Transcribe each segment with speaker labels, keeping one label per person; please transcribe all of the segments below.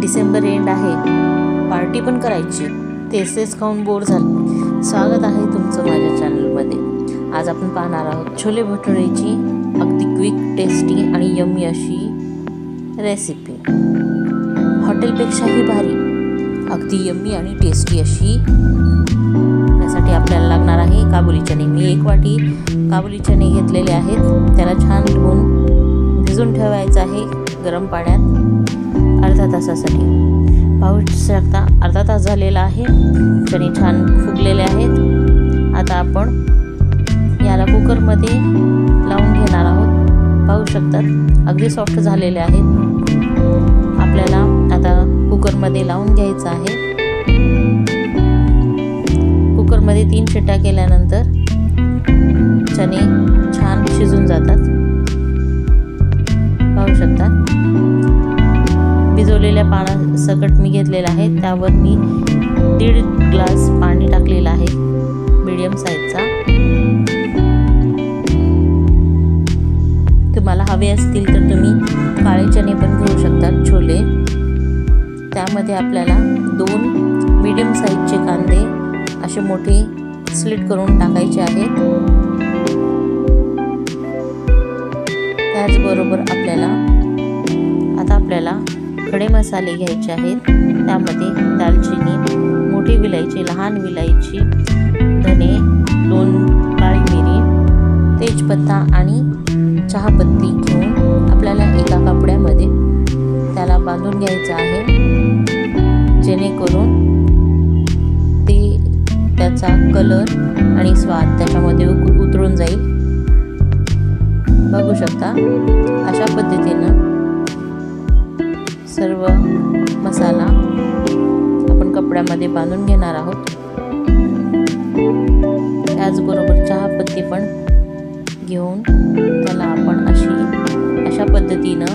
Speaker 1: December end आहे. Party पण करायची. तेसेस खाऊन बोर झालं. स्वागत आहे तुमचं माझ्या चॅनलमध्ये आज आपण पाहणार आहोत छोले भटुरेची अगदी क्विक टेस्टी आणि यम्मी अशी रेसिपी हॉटेलपेक्षाही भारी. अगदी यम्मी आणि टेस्टी अशी. त्यासाठी आपल्याला लागणार आहे काबुली चणे. मी एक वाटी काबुली चणे घेतलेले आहेत. त्याला छान धुवून भिजून ठेवायचं आहे गरम पाण्यात. अर्धा तासासाठी. पाहू शकता अर्धा तास झालेला आहे. चणे छान फुगलेले आहेत. आता आपण याला कुकरमध्ये लावून घेणार आहोत. पाहू शकतात अगदी सॉफ्ट झालेले आहेत. आपल्याला आता कुकरमध्ये लावून घ्यायचं आहे. कुकरमध्ये तीन शिट्ट्या केल्यानंतर चणे छान शिजून जातात. पाहू शकता शिजवलेल्या पानासकट मी घेतलेलं आहे. त्यावर मी दीड ग्लास पाणी टाकलेलं आहे. मीडियम साईजचा. तुम्हाला हवे असतील तर तुम्ही काळे चणे पण घेऊ शकता छोले. त्यामध्ये आपल्याला दोन मीडियम साईजचे कांदे असे मोठे स्लिट करून टाकायचे आहेत. त्याचबरोबर आपल्याला आता आपल्याला खडे मसाले घ्यायचे आहेत. त्यामध्ये दालचिनी मोठी विलायची लहान विलायची धने दोन काळी मिरी तेजपत्ता आणि चहापत्ती घेऊन आपल्याला एका कपड्यामध्ये त्याला बांधून घ्यायचं आहे. जेणेकरून ते त्याचा कलर आणि स्वाद त्याच्यामध्ये उक- उतरून जाईल. बघू शकता? अशा पद्धतीनं सर्व मसाला आपण कपड्यामध्ये बांधून घेणार आहोत. त्याचबरोबर चहापत्ती पण घेऊन त्याला आपण अशी अशा पद्धतीनं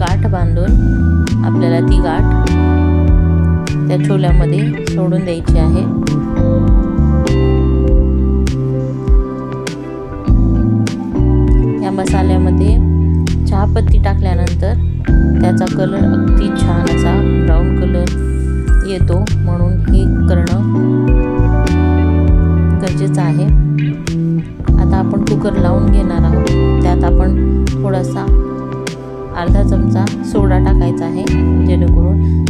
Speaker 1: गाठ बांधून आपल्याला ती गाठ त्या छोल्यामध्ये सोडून द्यायची आहे. या मसाल्यामध्ये चहापत्ती टाकल्यानंतर त्याचा कलर अगदी छान असा ब्राऊन कलर येतो. म्हणून हे करणं गरजेचं आहे. आता आपण कुकर लावून घेणार आहोत. त्यात आपण थोडासा अर्धा चमचा सोडा टाकायचा आहे जेणेकरून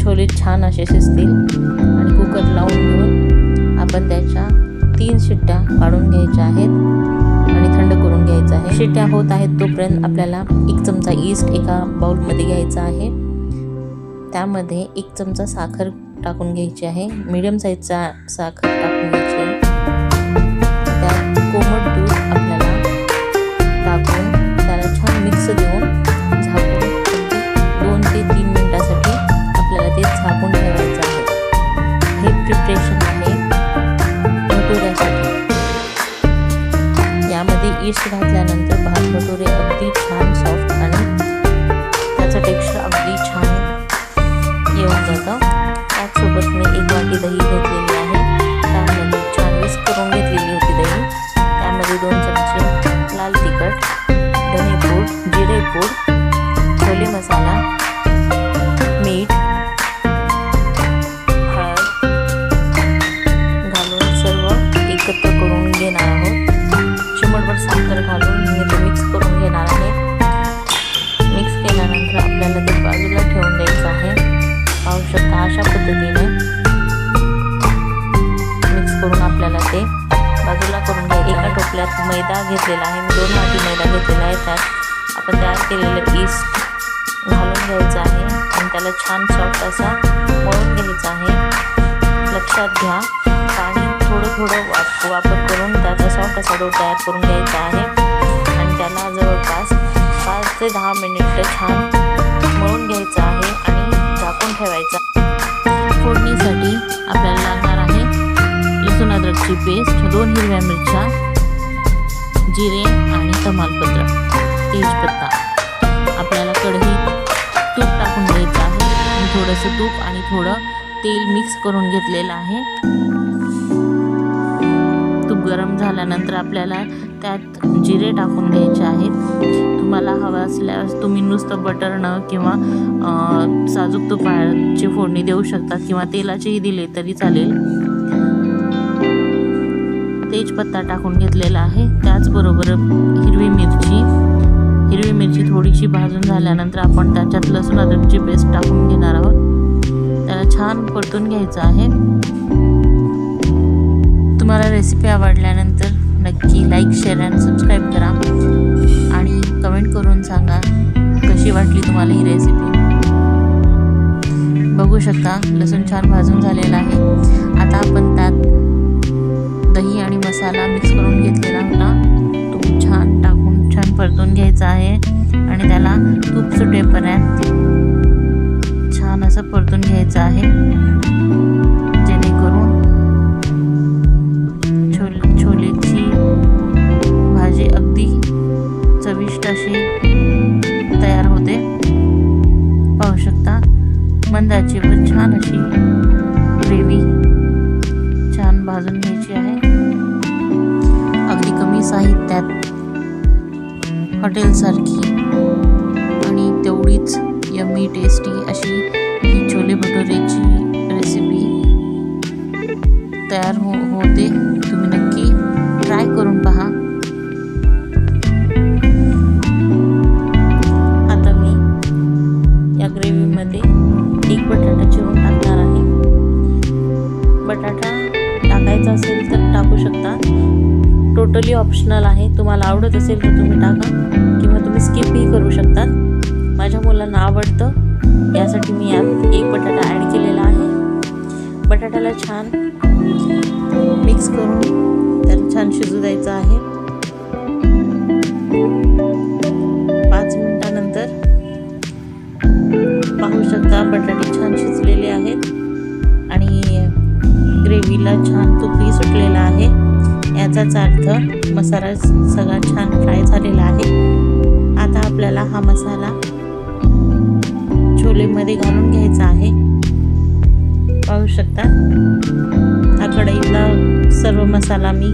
Speaker 1: छोले छान असे शिजतील. आणि कुकर लावून घेऊन आपण त्याच्या तीन शिट्ट्या काढून घ्यायच्या आहेत. घ्यायचं आहे. शिट्या होत आहेत तोपर्यंत आपल्याला एक चमचा ईस्ट एका बाउलमध्ये घ्यायचा आहे. त्यामध्ये एक चमचा साखर टाकून घ्यायची आहे. मीडियम साईजचा साखर येऊन जातं. त्याचसोबत मी एक वाटी दही घेतलेली आहे. मी दोन वाटी मैदा घेतलेला आहे. त्यात आपण तयार केलेलं ईस्ट घालून घ्यायचं आहे. आणि त्याला छान सॉफ्ट असा मळून घ्यायचा आहे. लक्षात घ्या. पाणी थोडं थोडं वाप वापर करून त्याचा सॉफ्ट असा डो तयार करून घ्यायचा आहे. आणि त्याला जवळपास पाच ते दहा मिनिटं छान मळून घ्यायचं आहे. आणि झाकून ठेवायचं फोडणीसाठी आपल्याला लागणार आहे लसूण अद्रकची पेस्ट दोन हिरव्या मिरच्या जिरे आणि तमालपत्र तेजपत्ता. आपल्याला कढईत तूप टाकून द्यायचं आहे. थोडंसं तूप आणि थोडं तेल मिक्स करून घेतलेलं आहे. तूप गरम झाल्यानंतर आपल्याला त्यात जिरे टाकून घ्यायचे आहेत. तुम्हाला हवं असल्यास तुम्ही नुसतं बटरनं किंवा साजूक तुपाची फोडणी देऊ शकता किंवा तेलाचेही दिले तरी चालेल. तेजपत्ता टाकून घेतलेला आहे. त्याचबरोबर हिरवी मिरची. हिरवी मिरची थोडीशी भाजून झाल्यानंतर आपण त्याच्यात लसूण अद्रकची पेस्ट टाकून घेणार आहोत. त्याला छान परतून घ्यायचं आहे. तुम्हाला रेसिपी आवडल्यानंतर नक्की लाईक शेअर आणि सबस्क्राईब करा. आणि कमेंट करून सांगा कशी वाटली तुम्हाला ही रेसिपी बघू शकता लसूण छान भाजून झालेला आहे. आता आपण त्यात दही आणि मसाला मिक्स करून घेतलेला होता. तो छान टाकून छान परतून घ्यायचा आहे. आणि त्याला तूप सुटेपर्यंत छान असं परतून घ्यायचं आहे. साहित्यात हॉटेलसारखी. आणि तेवढीच यम्मी टेस्टी अशी ही छोले भटुरेची रेसिपी तयार हो होते. टोटली ऑप्शनल आहे. तुम्हाला आवडत असेल तर तुम्ही टाका. किंवा तुम्ही स्किपही करू शकतात. माझ्या मुलांना आवडतं. यासाठी मी यात एक बटाटा ॲड केलेला आहे. बटाट्याला छान मिक्स करून त्याला छान शिजू द्यायचं आहे. पाच मिनिटानंतर पाहू शकता बटाटे छान शिजलेले आहेत. आणि ग्रेव्हीला छान तुपही सुटलेला आहे. याचाच अर्थ मसाला सगळा छान फ्राय झालेला आहे. आता आपल्याला हा मसाला छोलेमध्ये घालून घ्यायचा आहे. पाहू शकता? हा कढईतला सर्व मसाला मी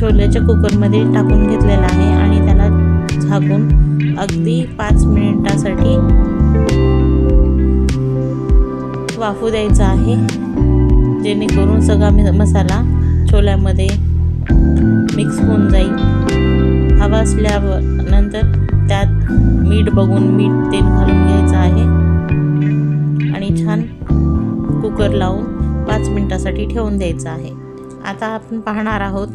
Speaker 1: छोल्याच्या कुकरमध्ये टाकून घेतलेला आहे आणि त्याला झाकून अगदी पाच मिनिटासाठी वाफू द्यायचा आहे. जेणेकरून सगळा मी मसाला छोल्यामध्ये मिक्स होऊन जाईल. हवा असल्यावर नंतर त्यात मीठ बघून मीठ तेल घालून घ्यायचं आहे. आणि छान कुकर लावून पाच मिनटासाठी ठेवून द्यायचं आहे. आता आपण पाहणार आहोत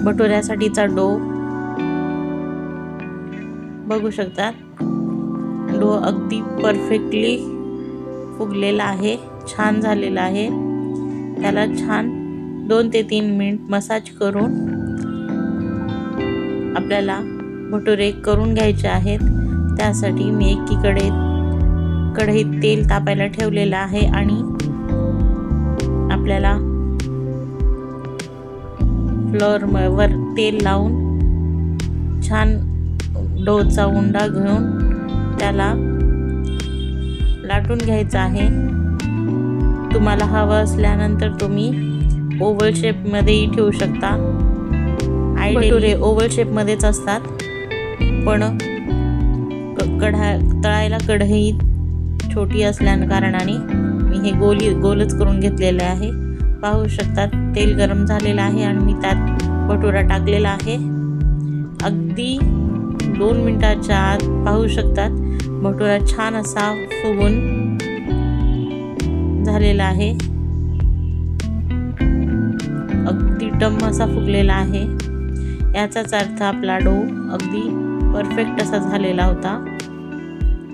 Speaker 1: भटुऱ्यासाठीचा डो. बघू शकतात डो अगदी परफेक्टली फुगलेला आहे छान झालेला आहे. त्याला छान दोन ते तीन मिनिट मसाज करून आपल्याला भटुरे करून घ्यायचे आहेत. त्यासाठी मी एकीकडे कढईत तेल तापायला ठेवलेलं आहे आणि आपल्याला फ्लोअरवर तेल लावून छान डोचा उंडा घेऊन त्याला लाटून घ्यायचा आहे. तुम्हाला हवं असल्यानंतर तुम्ही ओव्हल शेपमध्येही ठेवू शकता. आयडियली ओव्हल शेपमध्येच असतात. पण कढा तळायला कढई छोटी असल्या कारणाने मी हे गोली गोलच करून घेतलेले आहे. पाहू शकतात तेल गरम झालेलं आहे आणि मी त्यात भटुरा टाकलेला आहे. अगदी दोन मिनटाच्या आत पाहू शकतात. भटुरा छान असा फुगून झालेला आहे. अगदी टम असा फुगलेला आहे. याचाच अर्थ आपला डो अगदी परफेक्ट असा झालेला होता.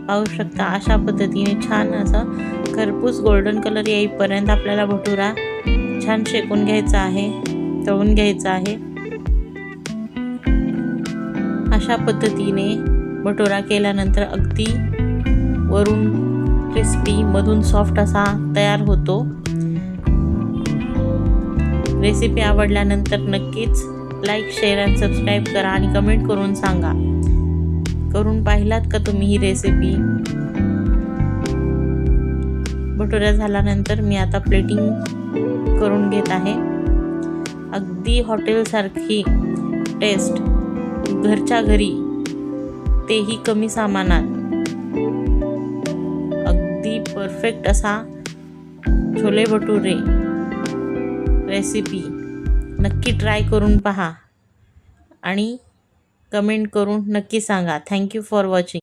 Speaker 1: पाहू शकता अशा पद्धतीने छान असा खरपूस गोल्डन कलर येईपर्यंत आपल्याला भटुरा छान शेकून घ्यायचा आहे तळून घ्यायचा आहे. अशा पद्धतीने भटुरा केल्यानंतर अगदी वरून क्रिस्पी मधून सॉफ्ट असा तयार होतो. रेसिपी आवडल्यानंतर नक्कीच लाईक शेअर आणि सबस्क्राईब करा आणि कमेंट करून सांगा. करून पाहिलात का तुम्ही ही रेसिपी भटुऱ्या झाल्यानंतर मी आता प्लेटिंग करून घेत आहे. अगदी हॉटेलसारखी टेस्ट घरच्या घरी तेही कमी सामानात. परफेक्ट असा छोले भटुरे रेसिपी नक्की ट्राय करून पहा आणि कमेंट करून नक्की सांगा. Thank you for watching